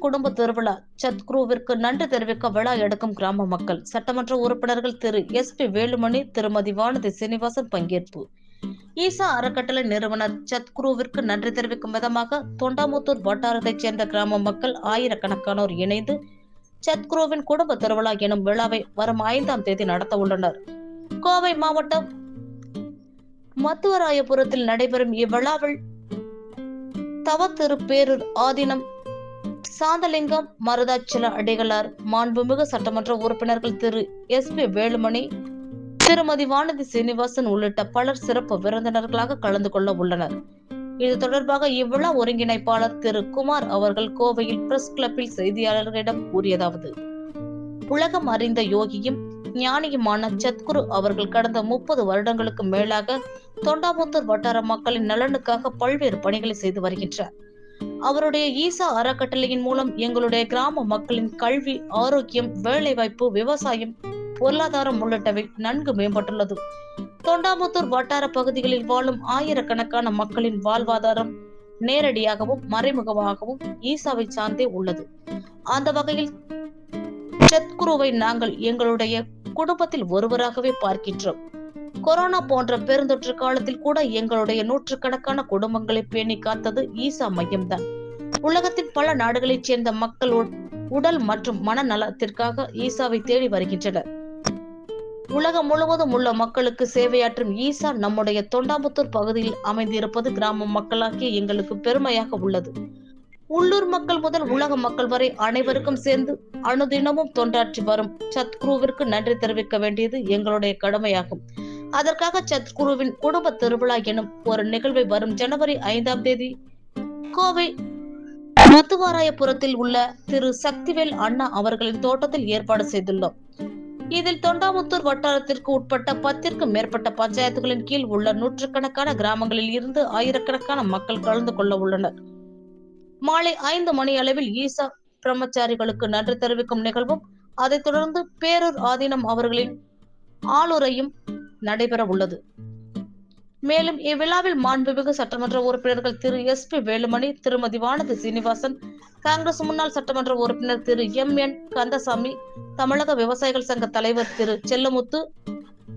குடும்ப திருவிழா. சத்குருவிற்கு நன்றி தெரிவிக்க விழா எடுக்கும் கிராம மக்கள். சட்டமன்ற உறுப்பினர்கள் திரு. எஸ். பி. வேலுமணி திருமதி வானதி சீனிவாசன் பங்கேற்பு. ஈசா அறக்கட்டளை நிறுவனர் சத்குருவிற்கு நன்றி தெரிவிக்கும் விதமாக தொண்டாமுத்தூர் வட்டாரத்தைச் சேர்ந்த கிராம மக்கள் ஆயிரக்கணக்கானோர் இணைந்து சத்குருவின் குடும்ப திருவிழா எனும் விழாவை வரும் ஐந்தாம் தேதி நடத்த உள்ளனர். கோவை மாவட்டம் மத்துவராயபுரத்தில் நடைபெறும் இவ்விழாவில் தவத்திருப்பேரூர் ஆதீனம் சாந்தலிங்கம் மருதாச்சல அடிகளார் மாண்புமிகு சட்டமன்ற உறுப்பினர்கள் திரு. எஸ். பி. வேலுமணி திருமதி வானதி சீனிவாசன் உள்ளிட்ட பலர் சிறப்பு விருந்தினர்களாக கலந்து கொள்ள உள்ளனர். இது தொடர்பாக இவ்விழா ஒருங்கிணைப்பாளர் திரு. குமார் அவர்கள் கோவையில் பிரஸ் கிளப்பில் செய்தியாளர்களிடம் கூறியதாவது. உலகம் அறிந்த யோகியும் ஞானியுமான சத்குரு அவர்கள் கடந்த முப்பது வருடங்களுக்கு மேலாக தொண்டாமுத்தூர் வட்டார மக்களின் நலனுக்காக பல்வேறு பணிகளை செய்து வருகின்றார். அவருடைய ஈசா அறக்கட்டளையின் மூலம் எங்களுடைய கிராம மக்களின் கல்வி ஆரோக்கியம் வேலைவாய்ப்பு விவசாயம் பொருளாதாரம் உள்ளிட்டவை நன்கு மேம்பட்டுள்ளது. தொண்டாமுத்தூர் வட்டார பகுதிகளில் வாழும் ஆயிரக்கணக்கான மக்களின் வாழ்வாதாரம் நேரடியாகவும் மறைமுகமாகவும் ஈசாவை சார்ந்தே உள்ளது. அந்த வகையில் சத்குருவை நாங்கள் எங்களுடைய குடும்பத்தில் ஒருவராகவே பார்க்கின்றோம். கொரோனா போன்ற பெருந்தொற்று காலத்தில் கூட எங்களுடைய நூற்றுக்கணக்கான குடும்பங்களை பேணி காத்தது ஈசா மையம்தான். உலகத்தின் பல நாடுகளைச் சேர்ந்த மக்கள் உடல் மற்றும் மனநலத்திற்காக ஈசாவை தேடி வருகின்றனர். உலகம் முழுவதும் உள்ள மக்களுக்கு சேவையாற்றும் ஈசா நம்முடைய தொண்டாமுத்தூர் பகுதியில் அமைந்திருப்பது கிராம மக்களாகிய எங்களுக்கு பெருமையாக உள்ளது. உள்ளூர் மக்கள் முதல் உலக மக்கள் வரை அனைவருக்கும் சேர்ந்து அனுதினமும் தொண்டாற்றி வரும் சத்குருவிற்கு நன்றி தெரிவிக்க வேண்டியது எங்களுடைய கடமையாகும். அதற்காக சத்குருவின் குடும்ப திருவிழா எனும் ஒரு நிகழ்வை வரும் ஜனவரி ஐந்தாம் தேதி. கோவை மத்துவாராயபுரத்தில் உள்ள திரு சக்திவேல் அண்ணா அவர்களின் தோட்டத்தில் ஏற்பாடு செய்துள்ளோம். இதில் தொண்டாமுத்தூர் வட்டாரத்திற்கு உட்பட்ட பத்திற்கும் மேற்பட்ட பஞ்சாயத்துகளின் கீழ் உள்ள நூற்றுக்கணக்கான கிராமங்களில் இருந்து ஆயிரக்கணக்கான மக்கள் கலந்து கொள்ள உள்ளனர். மாலை ஐந்து மணி அளவில் ஈசா பிரம்மச்சாரிகளுக்கு நன்றி தெரிவிக்கும் நிகழ்வும் அதைத் தொடர்ந்து பேரூர் ஆதீனம் அவர்களின் ஆளுரையும் நடைபெற உள்ளது. மேலும் இவ்விழாவில் மாண்புமிகு சட்டமன்ற உறுப்பினர்கள் திரு எஸ் பி வேலுமணி திருமதி வானதி சீனிவாசன் காங்கிரஸ் முன்னாள் சட்டமன்ற உறுப்பினர் திரு எம் என் கந்தசாமி தமிழக விவசாயிகள் சங்க தலைவர் திரு செல்லமுத்து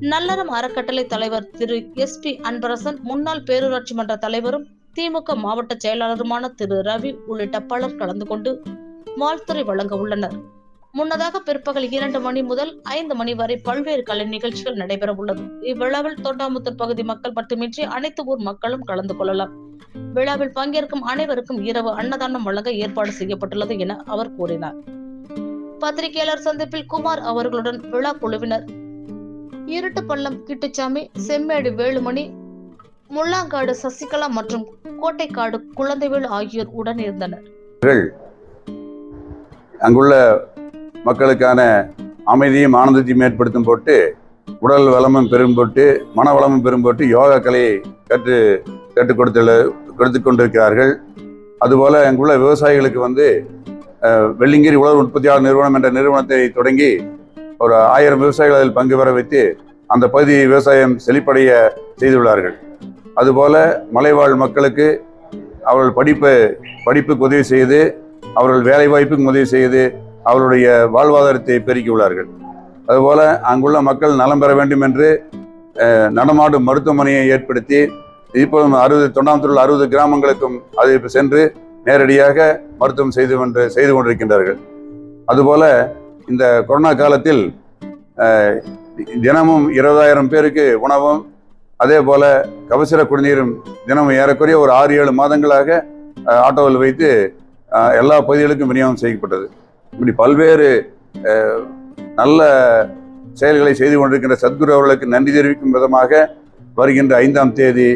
நல்லறம் அறக்கட்டளை தலைவர் திரு எஸ் பி அன்பரசன் முன்னாள் பேரூராட்சி மன்ற தலைவரும் திமுக மாவட்ட செயலாளருமான திரு ரவி உள்ளிட்ட பலர் கலந்து கொண்டு வாழ்த்துரை வழங்க உள்ளனர். முன்னதாக பிற்பகல் இரண்டு மணி முதல் ஐந்து மணி வரை பல்வேறு கலை நிகழ்ச்சிகள் நடைபெற உள்ளது இவ்விழாவில் தொண்டாமுத்தூர் பகுதி மக்கள் மட்டுமின்றி அனைத்து ஊர் மக்களும் கலந்து கொள்ளலாம். விழாவில் பங்கேற்கும் அனைவருக்கும் இரவு அன்னதானம் வழங்க ஏற்பாடு செய்யப்பட்டுள்ளது என அவர் கூறினார். பத்திரிகையாளர் சந்திப்பில் குமார் அவர்களுடன் விழா குழுவினர் இருட்டுப்பள்ளம் கிட்டுச்சாமி செம்மேடு வேலுமணி முள்ளாங்காடு சசிகலா மற்றும் கோட்டைக்காடு குழந்தைவேல் ஆகியோர் உடன் இருந்தனர். அங்குள்ள மக்களுக்கான அமைதியும் ஆனந்தத்தையும் ஏற்படுத்தும் போட்டு உடல் வளமும் பெரும் போட்டு மன வளமும் பெரும் போட்டு யோகா கலையை கற்று கற்றுக் கொடுத்துள்ள கொடுத்து கொண்டிருக்கிறார்கள். அதுபோல் அங்குள்ள விவசாயிகளுக்கு வந்து வெள்ளிங்கிரி உலக உற்பத்தியாளர் நிறுவனம் என்ற நிறுவனத்தை தொடங்கி ஒரு ஆயிரம் விவசாயிகள் அதில் பங்கு பெற வைத்து அந்த பகுதியை விவசாயம் செழிப்படைய செய்துள்ளார்கள். அதுபோல் மலைவாழ் மக்களுக்கு அவர்கள் படிப்பு படிப்புக்கு உதவி செய்து அவர்கள் வேலை வாய்ப்புக்கும் உதவி செய்து அவருடைய வாழ்வாதாரத்தை பெருக்கியுள்ளார்கள் அதுபோல் அங்குள்ள மக்கள் நலம் பெற வேண்டும் என்று நடமாடும் மருத்துவமனையை ஏற்படுத்தி இப்போதும் அறுபது தொண்டாமத்தூரில் அறுபது கிராமங்களுக்கும் அதை சென்று நேரடியாக மருத்துவம் செய்து கொண்டு செய்து கொண்டிருக்கின்றார்கள். அதுபோல் இந்த கொரோனா காலத்தில் தினமும் இருபதாயிரம் பேருக்கு உணவும் அதே போல் கபசிர குடிநீரும் தினமும் ஏறக்குறைய ஒரு ஆறு ஏழு மாதங்களாக ஆட்டோவில் வைத்து எல்லா பகுதிகளுக்கும் விநியோகம் செய்யப்பட்டது. இப்படி பல்வேறு நல்ல செயல்களை செய்து கொண்டிருக்கின்ற சத்குரு அவர்களுக்கு நன்றி தெரிவிக்கும் விதமாக வருகின்ற ஐந்தாம் தேதி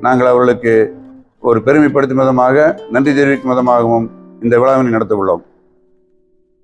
நாங்கள் அவர்களுக்கு ஒரு பெருமைப்படுத்தும் விதமாக நன்றி தெரிவிக்கும் விதமாகவும் இந்த விழாவினை நடத்த உள்ளோம்